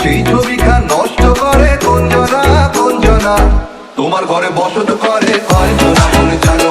সেই ছবিখা নষ্ট করে কঞ্জনা কঞ্জনা তোমার ঘরে বসত করে কয়জনা মনে জানো